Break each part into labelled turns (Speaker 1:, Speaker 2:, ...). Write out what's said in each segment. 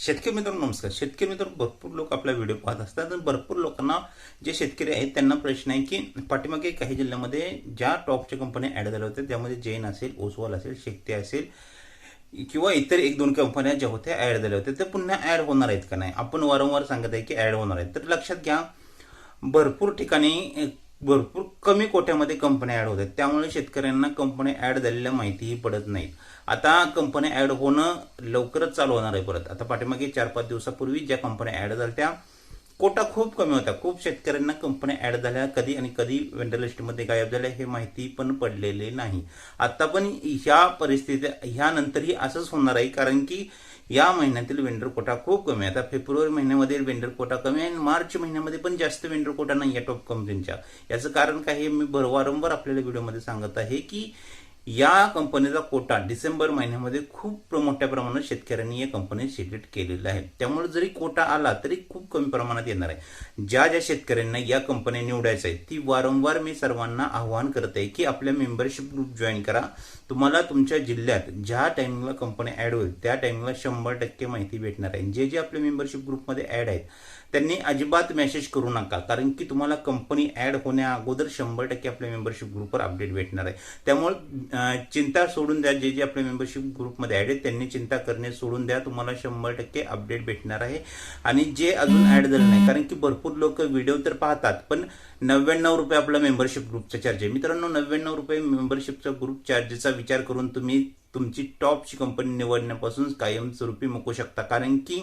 Speaker 1: शेतकरी मित्रांनो नमस्कार. शेतकरी मित्रांनो भरपूर लोक आपला व्हिडिओ पाहत असतात आणि भरपूर लोकांना जे शेतकरी आहेत त्यांना प्रश्न आहे की पाठीमागे काही जिल्ह्यामध्ये ज्या टॉपच्या कंपन्या ॲड झाल्या होत्या त्यामध्ये जैन असेल ओसवाल असेल शेकते असेल किंवा इतर एक दोन कंपन्या ज्या होत्या ॲड झाल्या होत्या त्या पुन्हा ॲड होणार आहेत का नाही? आपण वारंवार सांगत आहे की ॲड होणार आहेत. तर लक्षात घ्या भरपूर ठिकाणी भरपूर कमी कोट्यामध्ये कंपन्या ॲड होतात. त्यामुळे शेतकऱ्यांना कंपन्या ॲड झालेल्या माहितीही पडत नाहीत. आता कंपन्या ॲड होणं लवकरच चालू होणार आहे परत. आता पाठीमागे चार पाच दिवसापूर्वी ज्या कंपन्या ॲड झाल्या त्या कोटा खूप कमी होता. खूप शेतकऱ्यांना कंपन्या ॲड झाल्या. कधी आणि कधी वेंडर लिस्टमध्ये गायब झाल्या हे माहिती पण पडलेले नाही. आता पण ह्या परिस्थितीत ह्यानंतरही असंच होणार आहे कारण की या महिन्यातील वेंडर कोटा खूप कमी आहे. आता फेब्रुवारी महिन्यामध्ये वेंडर कोटा कमी आहे आणि मार्च महिन्यामध्ये पण जास्त वेंडर कोटा नाही आहे टॉप कंपनीच्या याचं कारण काय आहे मी भर वारंवार आपल्याला व्हिडिओमध्ये सांगत आहे की या कंपनीचा कोटा डिसेंबर महिन्यामध्ये खूप मोठ्या प्रमाणात शेतकऱ्यांनी या कंपनीत सिलेक्ट केलेला आहे. त्यामुळे जरी कोटा आला तरी खूप कमी प्रमाणात येणार आहे. ज्या ज्या शेतकऱ्यांना या कंपन्या निवडायचं आहे ती वारंवार मी सर्वांना आव्हान करत आहे की आपल्या मेंबरशिप ग्रुप जॉईन करा. तुम्हाला तुमच्या जिल्ह्यात ज्या टायमिंगला कंपनी ॲड होईल त्या टायमिंगला शंभर टक्के माहिती भेटणार आहे. जे जे आपल्या मेंबरशिप ग्रुपमध्ये ॲड आहेत त्यांनी अजिबात मेसेज करू नका. कारण की तुम्हाला कंपनी ॲड होण्या अगोदर शंभर टक्के आपल्या मेंबरशिप ग्रुपवर अपडेट भेटणार आहे. त्यामुळे चिंता सोडून द्या. जे जे आपल्या मेंबरशिप ग्रुपमध्ये ॲड आहेत त्यांनी चिंता करणे सोडून द्या. तुम्हाला शंभर टक्के अपडेट भेटणार आहे. आणि जे अजून ॲड झालं नाही कारण की भरपूर लोक व्हिडिओ तर पाहतात पण नव्याण्णव रुपये आपला मेंबरशिप ग्रुपचा चार्ज आहे. मित्रांनो नव्याण्णव रुपये मेंबरशिपचा ग्रुप चार्जेसचा विचार करून तुम्ही तुमची टॉपची कंपनी निवडण्यापासून कायमस्वरूपी मुकू शकता. कारण की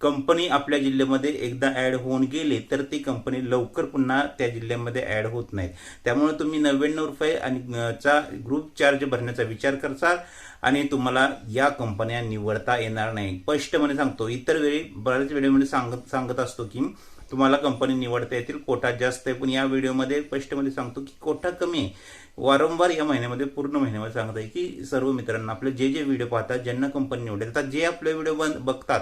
Speaker 1: कंपनी आपल्या जिल्ह्यामध्ये एकदा ॲड होऊन गेली तर ती कंपनी लवकर पुन्हा त्या जिल्ह्यामध्ये ॲड होत नाहीत. त्यामुळे तुम्ही नव्याण्णव रुपये आणि चा ग्रुप चार्ज भरण्याचा विचार करसाल आणि तुम्हाला या कंपन्या निवडता येणार नाही. स्पष्टपणे म्हणजे सांगतो इतर वेळी बऱ्याच व्हिडिओमध्ये सांगत सांगत असतो की तुम्हाला कंपनी निवडता येतील कोटा जास्त आहे. पण या व्हिडिओमध्ये स्पष्टपणे म्हणजे सांगतो की कोटा कमी आहे. वारंवार या महिन्यामध्ये पूर्ण महिन्यामध्ये सांगत आहे की सर्व मित्रांना आपले जे जे व्हिडिओ पाहतात ज्यांना कंपनी निवडेल आता जे आपले व्हिडिओ बघतात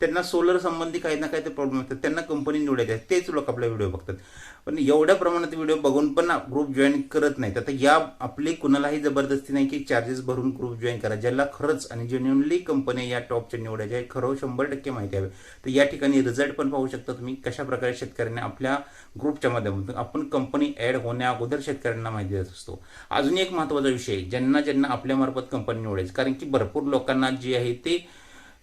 Speaker 1: त्यांना सोलर संबंधी काही ना काही ते प्रॉब्लेम असतात. त्यांना कंपनी निवडायची आहे तेच लोक आपला व्हिडिओ बघतात. पण एवढ्या प्रमाणात व्हिडिओ बघून पण ग्रुप जॉईन करत नाहीत. आता या आपली कुणालाही जबरदस्ती नाही की चार्जेस भरून ग्रुप जॉईन करा. ज्याला खरंच आणि जेन्युनली कंपनी या टॉपच्या निवडायच्या आहे खरं हो, शंभर टक्के माहिती हवी तर या ठिकाणी रिझल्ट पण पाहू शकता तुम्ही. कशा प्रकारे शेतकऱ्यांनी आपल्या ग्रुपच्या माध्यमातून आपण कंपनी ॲड होण्या अगोदर शेतकऱ्यांना माहिती देत असतो. अजून एक महत्त्वाचा विषय ज्यांना ज्यांना आपल्यामार्फत कंपनी निवडायची कारण की भरपूर लोकांना जे आहे ते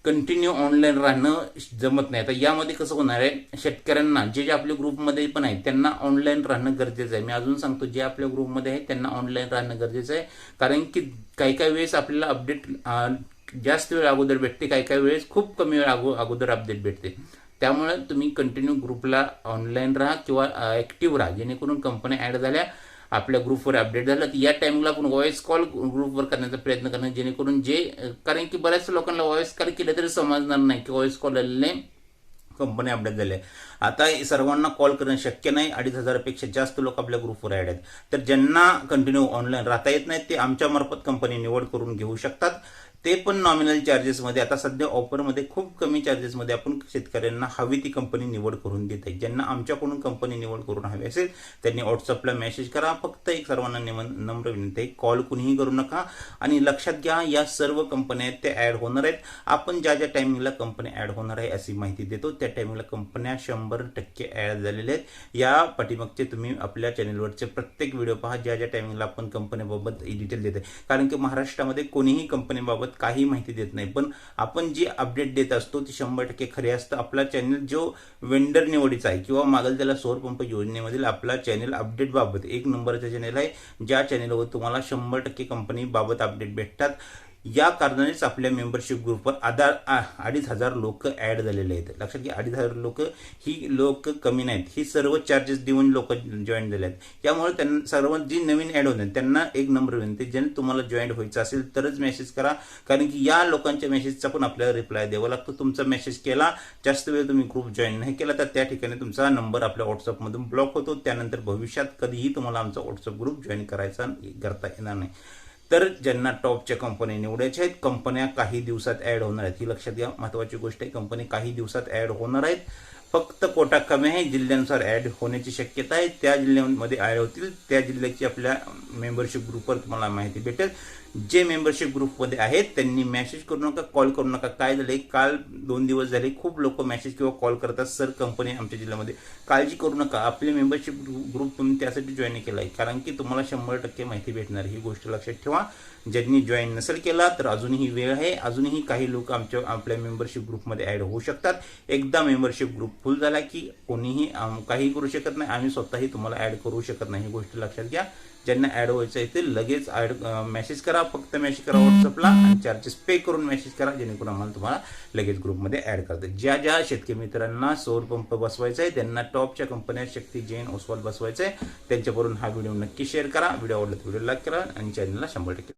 Speaker 1: कंटिन्यू ऑनलाईन राहणं जमत नाही. आता यामध्ये कसं होणार आहे शेतकऱ्यांना जे जे आपल्या ग्रुपमध्ये पण आहेत त्यांना ऑनलाईन राहणं गरजेचं आहे. मी अजून सांगतो जे आपल्या ग्रुपमध्ये आहे त्यांना ऑनलाईन राहणं गरजेचं आहे. कारण की काही काही वेळेस आपल्याला अपडेट जास्त वेळ अगोदर भेटते काही काही वेळेस खूप कमी वेळ अगो अगोदर अपडेट भेटते. त्यामुळे तुम्ही कंटिन्यू ग्रुपला ऑनलाईन राहा किंवा ॲक्टिव्ह राहा. जेणेकरून कंपन्या ॲड झाल्या आपल्या ग्रुपवर अपडेट झालं तर या टाईमला आपण व्हॉइस कॉल ग्रुपवर करण्याचा प्रयत्न करणं जेणेकरून जे कारण की बऱ्याच लोकांना व्हॉइस कॉल केलं तरी समजणार नाही की व्हॉइस कॉल आलेले कंपनी अपडेट झाली. आता सर्वांना कॉल करणं शक्य नाही अडीच हजारापेक्षा जास्त लोक आपल्या ग्रुपवर ॲड आहेत. तर ज्यांना कंटिन्यू ऑनलाईन राहता येत नाही ते आमच्या मार्फत कंपनी निवड करून घेऊ शकतात. ते पण नॉमिनल चार्जेसमध्ये आता सध्या ऑफरमध्ये खूप कमी चार्जेसमध्ये आपण शेतकऱ्यांना हवी ती कंपनी निवड करून देत आहे ज्यांना आमच्याकडून कंपनी निवड करून हवी असेल त्यांनी व्हॉट्सअपला मेसेज करा. फक्त एक सर्वांना निमन नम्र विनंती आहे कॉल कुणीही करू नका. आणि लक्षात घ्या या सर्व कंपन्या आहेत त्या ॲड होणार आहेत. आपण ज्या ज्या टायमिंगला कंपनी ॲड होणार आहे अशी माहिती देतो. त्या टायमिंगला कंपन्या शंभर टक्के ॲड झालेल्या आहेत. या पाठीमागचे तुम्ही आपल्या चॅनलवरचे प्रत्येक व्हिडिओ पहा. ज्या ज्या टायमिंगला आपण कंपनीबाबत डिटेल देत आहे कारण की महाराष्ट्रामध्ये कोणीही कंपनीबाबत काही माहिती देत नाही. पण आपण जी अपडेट देत असतो ती शंभर टक्के खरे असतं. आपला चॅनल जो वेंडर निवडीचा आहे किंवा मागेल त्याला सौरपंप योजनेमधील आपला चॅनल अपडेटबाबत एक नंबरचा चॅनल आहे. ज्या चॅनलवर तुम्हाला शंभर टक्के कंपनीबाबत अपडेट भेटतात. या कारणानेच आपल्या मेंबरशिप ग्रुपवर आधार अडीच हजार लोक ॲड झालेले आहेत. लक्षात घ्या अडीच हजार लोक ही लोक कमी नाहीत. ही सर्व चार्जेस देऊन लोक जॉईन झाले आहेत. त्यामुळे त्यांना सर्व जी नवीन ॲड होणार त्यांना एक नंबर विनंती ज्याने तुम्हाला जॉईन व्हायचं असेल तरच मेसेज करा. कारण की या लोकांच्या मेसेजचा पण आपल्याला रिप्लाय द्यावा लागतो. तुमचा मेसेज केला जास्त वेळ तुम्ही ग्रुप जॉईन नाही केला तर त्या ठिकाणी तुमचा नंबर आपल्या व्हॉट्सअपमधून ब्लॉक होतो. त्यानंतर भविष्यात कधीही तुम्हाला आमचा व्हॉट्सअप ग्रुप जॉईन करायचा करता येणार नाही. तर ज्यांना टॉपच्या कंपन्या निवडायच्या आहेत कंपन्या काही दिवसात ॲड होणार आहेत. ही लक्षात घ्या महत्त्वाची गोष्ट आहे कंपनी काही दिवसात ॲड होणार आहेत. फक्त कोटा कमी आहे जिल्ह्यानुसार ॲड होण्याची शक्यता आहे. त्या जिल्ह्यामध्ये ॲड होतील. त्या जिल्ह्याची आपल्या मेंबरशिप ग्रुपवर तुम्हाला माहिती भेटेल. जे मेंबरशिप ग्रुपमध्ये आहेत त्यांनी मेसेज करू नका कॉल करू नका. काय झाले काल दोन दिवस झाले खूप लोक मेसेज किंवा कॉल करतात. सर कंपनी आमच्या जिल्ह्यामध्ये. काळजी करू नका. आपले मेंबरशिप ग्रुप तुम्ही त्यासाठी जॉईन केला आहे कारण की तुम्हाला शंभर टक्के माहिती भेटणार. ही गोष्ट लक्षात ठेवा. ज्यांनी जॉईन नसेल केला तर अजूनही वेळ आहे. अजूनही काही लोक आमच्या आपल्या मेंबरशिप ग्रुपमध्ये ॲड होऊ शकतात. एकदा मेंबरशिप ग्रुप फुल झाला की कोणीही काही करू शकत नाही. आम्ही स्वतःही तुम्हाला ॲड करू शकत नाही. ही गोष्ट लक्षात घ्या. ज्यांना ॲड व्हायचं आहे ते लगेच ॲड मेसेज करा. फक्त मेसेज करा व्हॉट्सअपला आणि चार्जेस पे करून मेसेज करा जेणेकरून आम्हाला तुम्हाला लगेच ग्रुपमध्ये ॲड करतात ज्या ज्या शेतकरी मित्रांना सौर पंप बसवायचा आहे त्यांना टॉपच्या कंपन्या शक्ती जैन ओसवाल बसवायचं आहे त्यांच्यावरून हा व्हिडिओ नक्की शेअर करा. व्हिडिओ आवडला तर व्हिडिओ लाईक करा आणि चॅनलला शंभर टक्के